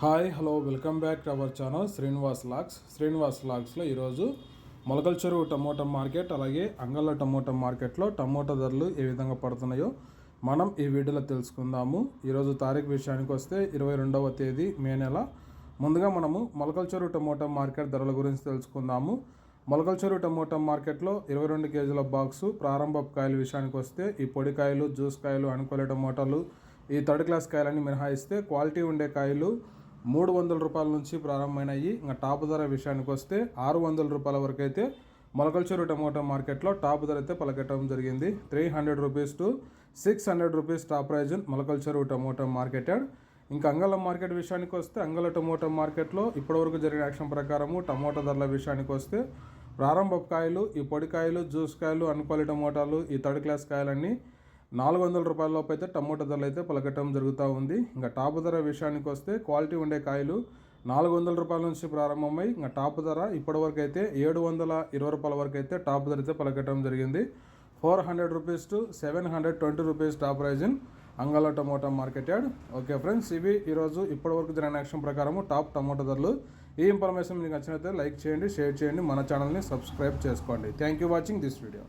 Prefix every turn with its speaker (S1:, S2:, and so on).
S1: Hi hello welcome back to our channel Srinivas lakhs Srinivas లాక్స్లో ఈరోజు మొలకల చెరువు టమోటా మార్కెట్ అలాగే అంగళ్ళ టమోటా మార్కెట్లో టమోటా ధరలు ఏ విధంగా పడుతున్నాయో మనం ఈ వీడియోలో తెలుసుకుందాము. ఈరోజు తారీఖు విషయానికి వస్తే ఇరవై రెండవ తేదీ మే నెల. ముందుగా మనము మొలకల చెరువు టమోటా మార్కెట్ ధరల గురించి తెలుసుకుందాము. మొలకల చెరువు టమోటా మార్కెట్లో ఇరవై రెండు కేజీల బాక్సు ప్రారంభ కాయల విషయానికి వస్తే ఈ పొడి కాయలు జ్యూస్ కాయలు అనుకోలే టమోటాలు ఈ థర్డ్ క్లాస్ కాయలని మినహాయిస్తే క్వాలిటీ ఉండే కాయలు మూడు వందల రూపాయల నుంచి ప్రారంభమైనాయి. ఇంకా టాప్ ధర విషయానికి వస్తే ఆరు వందల రూపాయల వరకు అయితే మొలకల చెరువు టమోటా మార్కెట్లో టాప్ ధర అయితే పలకెట్టడం జరిగింది. Three hundred rupees to six hundred rupees top price Molakala Cheruvu tomato marketed ఇంకా అంగళం మార్కెట్ విషయానికి వస్తే అంగళ టమోటా మార్కెట్లో ఇప్పటివరకు జరిగిన యాక్షన్ ప్రకారము టమోటా ధరల విషయానికి వస్తే ప్రారంభ కాయలు ఈ పొడికాయలు జ్యూస్ కాయలు అనుకోలి టమోటాలు ఈ థర్డ్ క్లాస్ కాయలన్నీ నాలుగు వందల రూపాయల లోపు అయితే టమోటా ధరలు అయితే పలకటం జరుగుతూ ఉంది. ఇంకా టాప్ ధర విషయానికి వస్తే క్వాలిటీ ఉండే కాయలు నాలుగు వందల రూపాయల నుంచి ప్రారంభమై ఇంకా టాప్ ధర ఇప్పటివరకు అయితే ఏడు వందల ఇరవై రూపాయల వరకు అయితే టాప్ ధర అయితే పలకటం జరిగింది. Four hundred rupees to seven hundred twenty rupees top price in Angallu tomato market yard. Okay friends ఇవి ఈరోజు ఇప్పటివరకు జరిగిన యాక్షన్ ప్రకారం టాప్ టమోటా ధరలు. ఈ ఇన్ఫర్మేషన్ మీకు నచ్చినట్లయితే లైక్ చేయండి షేర్ చేయండి మన ఛానల్ని సబ్స్క్రైబ్ చేసుకోండి. Thank you watching this video